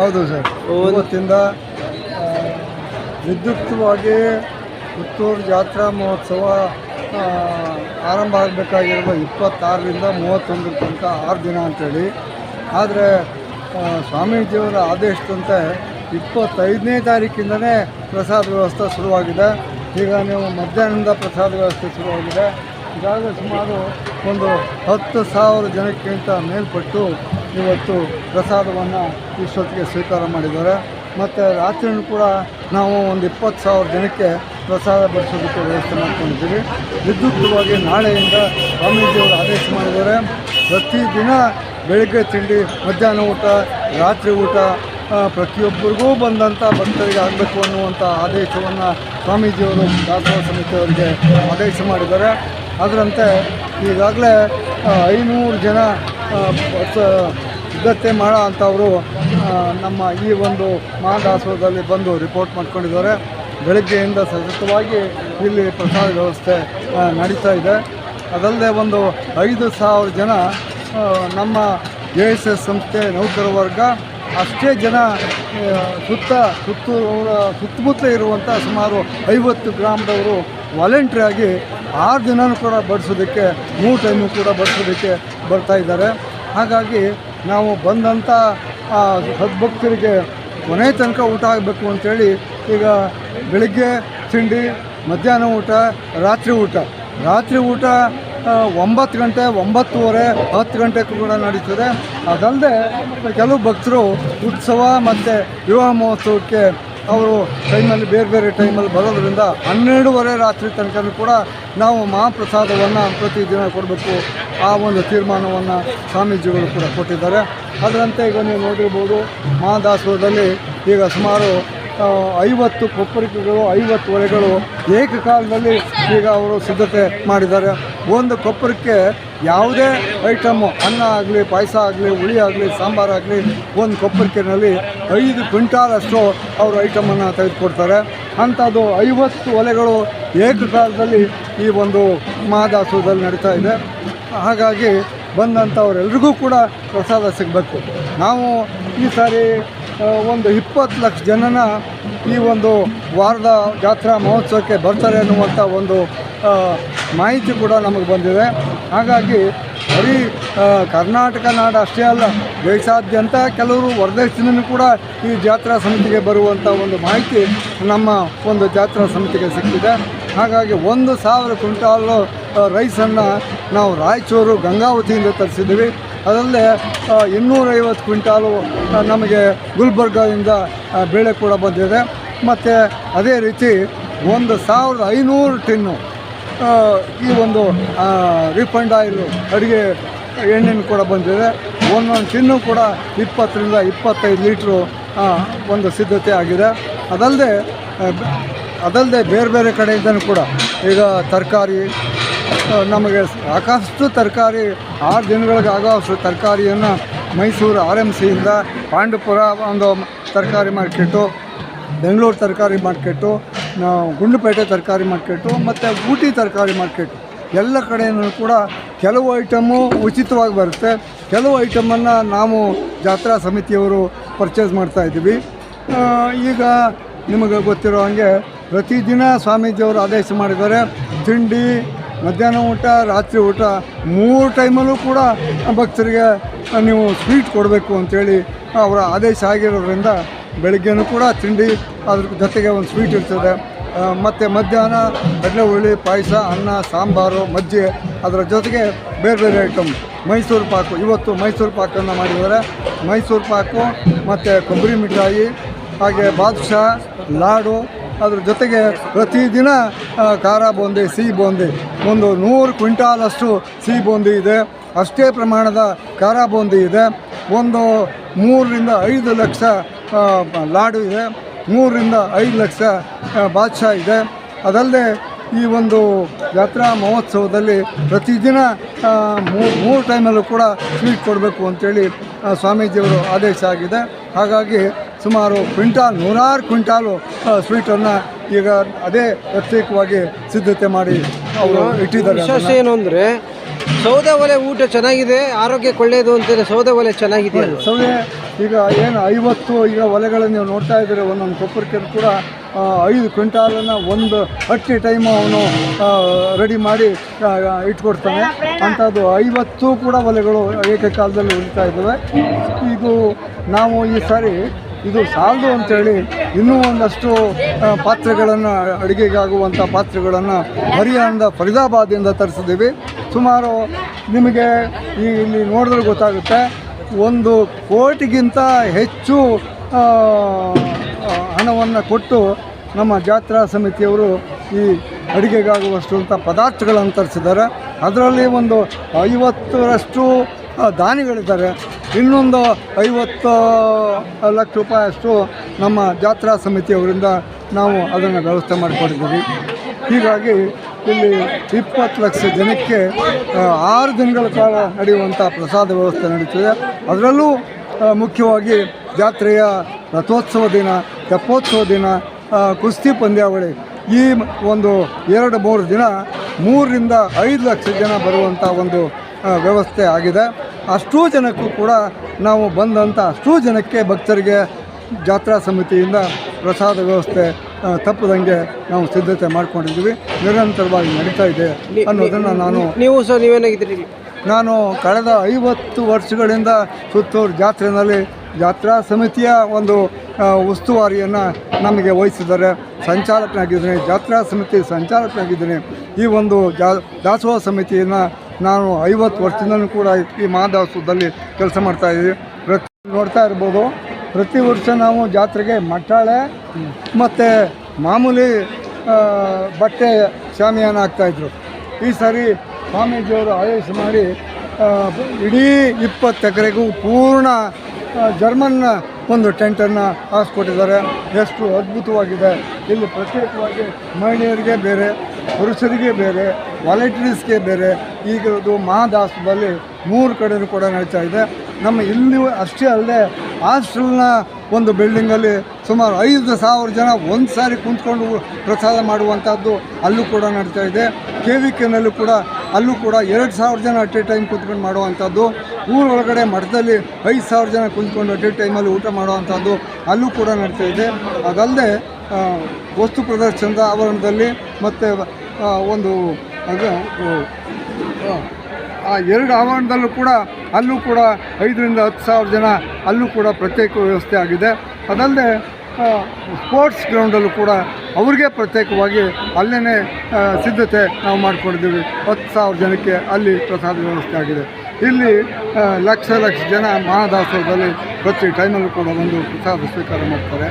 ಹೌದು ಸರ್. ಇವತ್ತಿಂದ ವಿದ್ಯುಕ್ತವಾಗಿ ಪುತ್ತೂರು ಜಾತ್ರಾ ಮಹೋತ್ಸವ ಆರಂಭ ಆಗಬೇಕಾಗಿರುವ ಇಪ್ಪತ್ತಾರರಿಂದ ಮೂವತ್ತೊಂದರ ತನಕ ಆರು ದಿನ ಅಂತೇಳಿ. ಆದರೆ ಸ್ವಾಮೀಜಿಯವರ ಆದೇಶದಂತೆ ಇಪ್ಪತ್ತೈದನೇ ತಾರೀಕಿಂದನೇ ಪ್ರಸಾದ ವ್ಯವಸ್ಥೆ ಶುರುವಾಗಿದೆ. ಈಗ ನೀವು ಮಧ್ಯಾಹ್ನದಿಂದ ಪ್ರಸಾದ ವ್ಯವಸ್ಥೆ ಶುರುವಾಗಿದೆ. ಈಗಾಗಲೇ ಸುಮಾರು ಒಂದು ಹತ್ತು ಸಾವಿರ ಜನಕ್ಕಿಂತ ಮೇಲ್ಪಟ್ಟು ಇವತ್ತು ಪ್ರಸಾದವನ್ನು ಇಷ್ಟೊತ್ತಿಗೆ ಸ್ವೀಕಾರ ಮಾಡಿದ್ದಾರೆ. ಮತ್ತು ರಾತ್ರಿಯೂ ಕೂಡ ನಾವು ಒಂದು ಇಪ್ಪತ್ತು ಸಾವಿರ ಜನಕ್ಕೆ ಪ್ರಸಾದ ಬಡಿಸೋದಕ್ಕೆ ವ್ಯವಸ್ಥೆ ಮಾಡ್ಕೊಂಡಿದ್ದೀವಿ. ವಿದ್ಯುಕ್ತವಾಗಿ ನಾಳೆಯಿಂದ ಸ್ವಾಮೀಜಿಯವರು ಆದೇಶ ಮಾಡಿದ್ದಾರೆ. ಪ್ರತಿದಿನ ಬೆಳಗ್ಗೆ, ತಿಂಡಿ, ಮಧ್ಯಾಹ್ನ ಊಟ, ರಾತ್ರಿ ಊಟ ಪ್ರತಿಯೊಬ್ಬರಿಗೂ ಬಂದಂಥ ಭಕ್ತರಿಗೆ ಆಗಬೇಕು ಅನ್ನುವಂಥ ಆದೇಶವನ್ನು ಸ್ವಾಮೀಜಿಯವರು ದಾಸೋಹ ಸಮಿತಿಯವರಿಗೆ ಆದೇಶ ಮಾಡಿದ್ದಾರೆ. ಅದರಂತೆ ಈಗಾಗಲೇ ಐನೂರು ಜನ ಸಿದ್ಧತೆ ಮಾಡೋ ಅಂಥವರು ನಮ್ಮ ಈ ಒಂದು ಮಹಾದಾಸೋಹದಲ್ಲಿ ಬಂದು ರಿಪೋರ್ಟ್ ಮಾಡ್ಕೊಂಡಿದ್ದಾರೆ. ಬೆಳಗ್ಗೆಯಿಂದ ಸತತವಾಗಿ ಇಲ್ಲಿ ಪ್ರಸಾದ ವ್ಯವಸ್ಥೆ ನಡೀತಾ ಇದೆ. ಅದಲ್ಲದೆ ಒಂದು ಐದು ಸಾವಿರ ಜನ ನಮ್ಮ ಜೆ ಸಂಸ್ಥೆ ನೌಕರ ವರ್ಗ ಅಷ್ಟೇ ಜನ ಸುತ್ತ ಸುತ್ತೂರ ಸುತ್ತಮುತ್ತ ಇರುವಂಥ ಸುಮಾರು ಐವತ್ತು ಗ್ರಾಮದವರು ವಾಲಂಟ್ರಿ ಆಗಿ ಆರು ದಿನನೂ ಕೂಡ ಬಡಿಸೋದಕ್ಕೆ, ಮೂರು ಟೈಮು ಕೂಡ ಬಡಿಸೋದಕ್ಕೆ ಬರ್ತಾ ಇದ್ದಾರೆ. ಹಾಗಾಗಿ ನಾವು ಬಂದಂಥ ಸದ್ಭಕ್ತರಿಗೆ ಕೊನೆ ತನಕ ಊಟ ಆಗಬೇಕು ಅಂಥೇಳಿ ಈಗ ಬೆಳಿಗ್ಗೆ ತಿಂಡಿ, ಮಧ್ಯಾಹ್ನ ಊಟ, ರಾತ್ರಿ ಊಟ. ರಾತ್ರಿ ಊಟ ಒಂಬತ್ತು ಗಂಟೆ, ಒಂಬತ್ತುವರೆ, ಹತ್ತು ಗಂಟೆಗೂ ಕೂಡ ನಡೀತದೆ. ಅದಲ್ಲದೆ ಕೆಲವು ಭಕ್ತರು ಉತ್ಸವ ಮತ್ತು ವಿವಾಹ ಮಹೋತ್ಸವಕ್ಕೆ ಅವರು ಟೈಮಲ್ಲಿ ಬೇರೆ ಬೇರೆ ಟೈಮಲ್ಲಿ ಬರೋದ್ರಿಂದ ಹನ್ನೆರಡೂವರೆ ರಾತ್ರಿ ತನಕ ಕೂಡ ನಾವು ಮಹಾಪ್ರಸಾದವನ್ನು ಪ್ರತಿದಿನ ಕೊಡಬೇಕು. ಆ ಒಂದು ತೀರ್ಮಾನವನ್ನು ಸ್ವಾಮೀಜಿಗಳು ಕೂಡ ಕೊಟ್ಟಿದ್ದಾರೆ. ಅದರಂತೆ ಈಗ ನೀವು ನೋಡಿರ್ಬೋದು ಮಹಾದಾಸೋಹದಲ್ಲಿ ಈಗ ಸುಮಾರು ಐವತ್ತು ಕೊಪ್ಪರಿಕೆಗಳು, ಐವತ್ತು ಒಲೆಗಳು ಏಕಕಾಲದಲ್ಲಿ ಈಗ ಅವರು ಸಿದ್ಧತೆ ಮಾಡಿದ್ದಾರೆ. ಒಂದು ಕೊಪ್ಪರಕ್ಕೆ ಯಾವುದೇ ಐಟಮ್ಮು ಅನ್ನ ಆಗಲಿ, ಪಾಯಸ ಆಗಲಿ, ಹುಳಿ ಆಗಲಿ ಸಾಂಬಾರಾಗಲಿ ಒಂದು ಕೊಪ್ಪರಕ್ಕೆನಲ್ಲಿ ಐದು ಕ್ವಿಂಟಾಲಷ್ಟು ಅವರು ಐಟಮನ್ನು ತೆಗೆದುಕೊಡ್ತಾರೆ. ಅಂಥದ್ದು ಐವತ್ತು ಒಲೆಗಳು ಏಕಕಾಲದಲ್ಲಿ ಈ ಒಂದು ಮಹಾದಾಸೋಹದಲ್ಲಿ ನಡೀತಾ ಇದೆ. ಹಾಗಾಗಿ ಬಂದಂಥವರೆಲ್ರಿಗೂ ಕೂಡ ಪ್ರಸಾದ ಸಿಗಬೇಕು. ನಾವು ಈ ಸಾರಿ ಒಂದು ಇಪ್ಪತ್ತು ಲಕ್ಷ ಜನನ ಈ ಒಂದು ವಾರದ ಜಾತ್ರಾ ಮಹೋತ್ಸವಕ್ಕೆ ಬರ್ತಾರೆ ಅನ್ನುವಂಥ ಒಂದು ಮಾಹಿತಿ ಕೂಡ ನಮಗೆ ಬಂದಿದೆ. ಹಾಗಾಗಿ ಬರೀ ಕರ್ನಾಟಕ ನಾಡು ಅಷ್ಟೇ ಅಲ್ಲ, ದೇಶಾದ್ಯಂತ ಕೆಲವರು ಹೊರದೇಶದಿಂದಲೂ ಕೂಡ ಈ ಜಾತ್ರಾ ಸಮಿತಿಗೆ ಬರುವಂಥ ಒಂದು ಮಾಹಿತಿ ನಮ್ಮ ಒಂದು ಜಾತ್ರಾ ಸಮಿತಿಗೆ ಸಿಕ್ಕಿದೆ. ಹಾಗಾಗಿ ಒಂದು ಸಾವಿರ ಕ್ವಿಂಟಾಲು ರೈಸನ್ನು ನಾವು ರಾಯಚೂರು ಗಂಗಾವತಿಯಿಂದ ತರಿಸಿದ್ದೀವಿ. ಅದಲ್ಲದೆ ಇನ್ನೂರೈವತ್ತು ಕ್ವಿಂಟಾಲು ನಮಗೆ ಗುಲ್ಬರ್ಗದಿಂದ ಬೇಳೆ ಕೂಡ ಬಂದಿದೆ. ಮತ್ತು ಅದೇ ರೀತಿ ಒಂದು ಸಾವಿರದ ಐನೂರು ಟಿನ್ನು ಈ ಒಂದು ರಿಫಂಡ್ ಆಯಿಲು ಅಡುಗೆ ಎಣ್ಣೆನೂ ಕೂಡ ಬಂದಿದೆ. ಒಂದೊಂದು ಟಿನ್ನು ಕೂಡ ಇಪ್ಪತ್ತರಿಂದ ಇಪ್ಪತ್ತೈದು ಲೀಟ್ರು ಒಂದು ಸಿದ್ಧತೆ ಆಗಿದೆ. ಅದಲ್ಲದೆ ಅದಲ್ಲದೆ ಬೇರೆ ಬೇರೆ ಕಡೆಯಿಂದನೂ ಕೂಡ ಈಗ ತರಕಾರಿ ನಮಗೆ ಸಾಕಷ್ಟು ತರಕಾರಿ, ಆರು ದಿನಗಳಿಗಾಗುವಷ್ಟು ತರಕಾರಿಯನ್ನು ಮೈಸೂರು ಆರ್ ಎಂ ಸಿಯಿಂದ ಪಾಂಡುಪುರ ಒಂದು ತರಕಾರಿ ಮಾರ್ಕೆಟು, ಬೆಂಗಳೂರು ತರಕಾರಿ ಮಾರ್ಕೆಟು ಗುಂಡುಪೇಟೆ ತರಕಾರಿ ಮಾರ್ಕೆಟು ಮತ್ತು ಊಟಿ ತರಕಾರಿ ಮಾರ್ಕೆಟು. ಎಲ್ಲ ಕಡೆಯೂ ಕೂಡ ಕೆಲವು ಐಟಮು ಉಚಿತವಾಗಿ ಬರುತ್ತೆ. ಕೆಲವು ಐಟಮನ್ನು ನಾವು ಜಾತ್ರಾ ಸಮಿತಿಯವರು ಪರ್ಚೇಸ್ ಮಾಡ್ತಾ ಇದ್ದೀವಿ. ಈಗ ನಿಮಗೆ ಗೊತ್ತಿರೋ ಹಾಗೆ ಪ್ರತಿದಿನ ಸ್ವಾಮೀಜಿಯವರು ಆದೇಶ ಮಾಡಿದ್ದಾರೆ, ತಿಂಡಿ ಮಧ್ಯಾಹ್ನ ಊಟ, ರಾತ್ರಿ ಊಟ, ಮೂರು ಟೈಮಲ್ಲೂ ಕೂಡ ಭಕ್ತರಿಗೆ ನೀವು ಸ್ವೀಟ್ ಕೊಡಬೇಕು ಅಂಥೇಳಿ ಅವರ ಆದೇಶ ಆಗಿರೋದ್ರಿಂದ ಬೆಳಗ್ಗೆನೂ ಕೂಡ ತಿಂಡಿ ಅದ್ರ ಜೊತೆಗೆ ಒಂದು ಸ್ವೀಟ್ ಇರ್ತದೆ. ಮತ್ತು ಮಧ್ಯಾಹ್ನ ಕಡಲೆ ಹುಳಿ ಪಾಯಸ, ಅನ್ನ, ಸಾಂಬಾರು, ಮಜ್ಜಿಗೆ ಅದರ ಜೊತೆಗೆ ಬೇರೆ ಬೇರೆ ಐಟಮ್ ಮೈಸೂರು ಪಾಕು. ಇವತ್ತು ಮೈಸೂರು ಪಾಕನ್ನು ಮಾಡಿದ್ದಾರೆ. ಮೈಸೂರು ಪಾಕು, ಮತ್ತು ಕೊಬ್ಬರಿ ಮಿಠಾಯಿ, ಹಾಗೆ ಬಾದುಷಾ, ಲಾಡು ಅದ್ರ ಜೊತೆಗೆ ಪ್ರತಿದಿನ ಖಾರ ಬೂಂದಿ ಸಿಹಿ ಬೂಂದಿ ಒಂದು ನೂರು ಕ್ವಿಂಟಾಲಷ್ಟು ಸಿಹಿ ಬೂಂದಿ ಇದೆ. ಅಷ್ಟೇ ಪ್ರಮಾಣದ ಖಾರ ಬೂಂದಿ ಇದೆ. ಒಂದು ಮೂರರಿಂದ ಐದು ಲಕ್ಷ ಲಾಡು ಇದೆ. ಮೂರರಿಂದ ಐದು ಲಕ್ಷ ಬಾದ್ಶಾ ಇದೆ. ಅದಲ್ಲದೆ ಈ ಒಂದು ಜಾತ್ರಾ ಮಹೋತ್ಸವದಲ್ಲಿ ಪ್ರತಿದಿನ ಮೂರು ಟೈಮಲ್ಲೂ ಕೂಡ ಸ್ವೀಟ್ ಕೊಡಬೇಕು ಅಂತೇಳಿ ಆ, ಸ್ವಾಮೀಜಿಯವರು ಆದೇಶ ಆಗಿದೆ. ಹಾಗಾಗಿ ಸುಮಾರು ಕ್ವಿಂಟಾಲ್ ನೂರಾರು ಕ್ವಿಂಟಾಲು ಸ್ವೀಟನ್ನು ಈಗ ಅದೇ ಪ್ರತ್ಯೇಕವಾಗಿ ಸಿದ್ಧತೆ ಮಾಡಿ ಅವರು ಇಟ್ಟಿದ್ದಾರೆ ವಿಶೇಷ. ಏನು ಅಂದರೆ ಸೌದೆ ಒಲೆ ಊಟ ಚೆನ್ನಾಗಿದೆ ಆರೋಗ್ಯಕ್ಕೆ ಒಳ್ಳೆಯದು ಅಂತೇಳಿ ಸೌದೆ ಒಲೆ ಚೆನ್ನಾಗಿದೆ ಸೌದೆ ಈಗ ಏನು ಐವತ್ತು ಈಗ ಒಲೆಗಳನ್ನು ನೀವು ನೋಡ್ತಾ ಇದ್ದೀರಿ ಒಂದೊಂದು ಕೊಪ್ಪರಕ್ಕೆ ಕೂಡ ಐದು ಕ್ವಿಂಟಾಲನ್ನು ಒಂದು ಹಟ್ಟಿ ಟೈಮ್ ಅವನು ರೆಡಿ ಮಾಡಿ ಇಟ್ಕೊಡ್ತಾನೆ. ಅಂಥದ್ದು ಐವತ್ತು ಕೂಡ ಒಲೆಗಳು ಏಕಕಾಲದಲ್ಲಿ ಉಳಿತಾ ಇದ್ದಾವೆ. ಇದು ನಾವು ಈ ಸಾರಿ ಇದು ಸಾಲದು ಅಂತೇಳಿ ಇನ್ನೂ ಒಂದಷ್ಟು ಪಾತ್ರೆಗಳನ್ನು ಅಡುಗೆಗಾಗುವಂಥ ಪಾತ್ರೆಗಳನ್ನು ಹರಿಯಾಣದ ಫರೀದಾಬಾದಿಂದ ತರಿಸಿದ್ದೀವಿ. ಸುಮಾರು ನಿಮಗೆ ಈ ಇಲ್ಲಿ ನೋಡಿದ್ರೆ ಗೊತ್ತಾಗುತ್ತೆ, ಒಂದು ಕೋಟಿಗಿಂತ ಹೆಚ್ಚು ಹಣವನ್ನು ಕೊಟ್ಟು ನಮ್ಮ ಜಾತ್ರಾ ಸಮಿತಿಯವರು ಈ ಅಡುಗೆಗಾಗುವಷ್ಟು ಅಂತ ಪದಾರ್ಥಗಳನ್ನು ತರಿಸಿದ್ದಾರೆ. ಅದರಲ್ಲಿ ಒಂದು ಐವತ್ತರಷ್ಟು ದಾನಿಗಳಿದ್ದಾರೆ ಇನ್ನೊಂದು ಐವತ್ತು ಲಕ್ಷ ರೂಪಾಯಿಯಷ್ಟು ನಮ್ಮ ಜಾತ್ರಾ ಸಮಿತಿಯವರಿಂದ ನಾವು ಅದನ್ನು ವ್ಯವಸ್ಥೆ ಮಾಡಿಕೊಟ್ಟಿದ್ದೀವಿ ಹೀಗಾಗಿ ಇಲ್ಲಿ ಇಪ್ಪತ್ತು ಲಕ್ಷ ಜನಕ್ಕೆ ಆರು ದಿನಗಳ ಕಾಲ ನಡೆಯುವಂಥ ಪ್ರಸಾದ ವ್ಯವಸ್ಥೆ ನಡೀತದೆ. ಅದರಲ್ಲೂ ಮುಖ್ಯವಾಗಿ ಜಾತ್ರೆಯ ರಥೋತ್ಸವ ದಿನ ತೆಪ್ಪೋತ್ಸವ ದಿನ ಕುಸ್ತಿ ಪಂದ್ಯಾವಳಿ ಈ ಒಂದು ಎರಡು ಮೂರು ದಿನ ಮೂರರಿಂದ ಐದು ಲಕ್ಷ ಜನ ಬರುವಂಥ ಒಂದು ವ್ಯವಸ್ಥೆ ಆಗಿದೆ. ಅಷ್ಟೂ ಜನಕ್ಕೂ ಕೂಡ ನಾವು ಬಂದಂಥ ಅಷ್ಟೂ ಜನಕ್ಕೆ ಭಕ್ತರಿಗೆ ಜಾತ್ರಾ ಸಮಿತಿಯಿಂದ ಪ್ರಸಾದ ವ್ಯವಸ್ಥೆ ತಪ್ಪದಂಗೆ ನಾವು ಸಿದ್ಧತೆ ಮಾಡ್ಕೊಂಡಿದ್ದೀವಿ. ನಿರಂತರವಾಗಿ ನಡೀತಾ ಇದೆ ಅನ್ನೋದನ್ನು ನಾನು ನೀವು ಸರ್ ನೀವೇನಾಗಿದ್ದೀರಿ ನಾನು ಕಳೆದ ಐವತ್ತು ವರ್ಷಗಳಿಂದ ಸುತ್ತೂರು ಜಾತ್ರೆಯಲ್ಲಿ ಜಾತ್ರಾ ಸಮಿತಿಯ ಒಂದು ಉಸ್ತುವಾರಿಯನ್ನು ನಮಗೆ ವಹಿಸಿದ್ದಾರೆ. ಸಂಚಾಲಕನಾಗಿದ್ದೀನಿ ಜಾತ್ರಾ ಸಮಿತಿ ಸಂಚಾಲಕನಾಗಿದ್ದೀನಿ. ಈ ಒಂದು ಜಾ ದಾಸೋಹ ಸಮಿತಿಯನ್ನು ನಾನು ಐವತ್ತು ವರ್ಷದಿಂದಲೂ ಕೂಡ ಈ ಮಹಾದಾಸದಲ್ಲಿ ಕೆಲಸ ಮಾಡ್ತಾಯಿದ್ದೀವಿ ಪ್ರತಿ ನೋಡ್ತಾ ಇರ್ಬೋದು. ಪ್ರತಿ ವರ್ಷ ನಾವು ಜಾತ್ರೆಗೆ ಮಟ್ಟಾಳೆ ಮತ್ತು ಮಾಮೂಲಿ ಬಟ್ಟೆ ಶಾಮಿಯಾನ ಹಾಕ್ತಾಯಿದ್ರು ಈ ಸಾರಿ ಸ್ವಾಮೀಜಿಯವರು ಆದೇಶ ಮಾಡಿ ಇಡೀ ಇಪ್ಪತ್ತು ಎಕರೆಗೂ ಪೂರ್ಣ ಜರ್ಮನ್ ಒಂದು ಟೆಂಟನ್ನು ಹಾಸ್ಕೊಟ್ಟಿದ್ದಾರೆ. ಎಷ್ಟು ಅದ್ಭುತವಾಗಿದೆ. ಇಲ್ಲಿ ಪ್ರತ್ಯೇಕವಾಗಿ ಮಹಿಳೆಯರಿಗೆ ಬೇರೆ ಪುರುಷರಿಗೆ ಬೇರೆ ವಾಲಂಟೀರ್ಸ್ಗೆ ಬೇರೆ, ಈಗ ಅದು ಮಹಾದಾಸದಲ್ಲಿ ಮೂರು ಕಡೆಯೂ ಕೂಡ ನಡೀತಾ ಇದೆ. ನಮ್ಮ ಇಲ್ಲಿ ಅಷ್ಟೇ ಅಲ್ಲದೆ ಹಾಸ್ಟೆಲ್ನ ಒಂದು ಬಿಲ್ಡಿಂಗಲ್ಲಿ ಸುಮಾರು ಐದು ಸಾವಿರ ಜನ ಒಂದು ಸಾರಿ ಕುಂತ್ಕೊಂಡು ಪ್ರಸಾದ ಮಾಡುವಂಥದ್ದು ಅಲ್ಲೂ ಕೂಡ ನಡೀತಾ ಇದೆ. ಕೆ ವಿ ಕೆನಲ್ಲೂ ಕೂಡ ಅಲ್ಲೂ ಕೂಡ ಎರಡು ಸಾವಿರ ಜನ ಅಟ್ ಎ ಟೈಮ್ ಕುಂತ್ಕೊಂಡು ಮಾಡುವಂಥದ್ದು ಊರೊಳಗಡೆ ಮಠದಲ್ಲಿ ಐದು ಸಾವಿರ ಜನ ಕುಂತ್ಕೊಂಡು ಅಟ್ ಎ ಟೈಮಲ್ಲಿ ಊಟ ಮಾಡುವಂಥದ್ದು ಅಲ್ಲೂ ಕೂಡ ನಡೀತಾ ಇದೆ. ಅದಲ್ಲದೆ ವಸ್ತು ಪ್ರದರ್ಶನದ ಆವರಣದಲ್ಲಿ ಮತ್ತು ಒಂದು ಆ ಎರಡು ಆವರಣದಲ್ಲೂ ಕೂಡ, ಅಲ್ಲೂ ಕೂಡ ಐದರಿಂದ ಹತ್ತು ಸಾವಿರ ಜನ ಅಲ್ಲೂ ಕೂಡ ಪ್ರತ್ಯೇಕ ವ್ಯವಸ್ಥೆ ಆಗಿದೆ. ಅದಲ್ಲದೆ ಸ್ಪೋರ್ಟ್ಸ್ ಗ್ರೌಂಡಲ್ಲೂ ಕೂಡ ಅವ್ರಿಗೆ ಪ್ರತ್ಯೇಕವಾಗಿ ಅಲ್ಲೇ ಸಿದ್ಧತೆ ನಾವು ಮಾಡಿಕೊಂಡಿದ್ದೀವಿ. ಹತ್ತು ಸಾವಿರ ಜನಕ್ಕೆ ಅಲ್ಲಿ ಪ್ರಸಾದ ವ್ಯವಸ್ಥೆ ಆಗಿದೆ. ಇಲ್ಲಿ ಲಕ್ಷ ಲಕ್ಷ ಜನ ಮಹಾದಾಸೋಹದಲ್ಲಿ ಪ್ರತಿ ಟೈಮಲ್ಲೂ ಕೂಡ ಒಂದು ಪ್ರಸಾದ ಸ್ವೀಕಾರ ಮಾಡ್ತಾರೆ.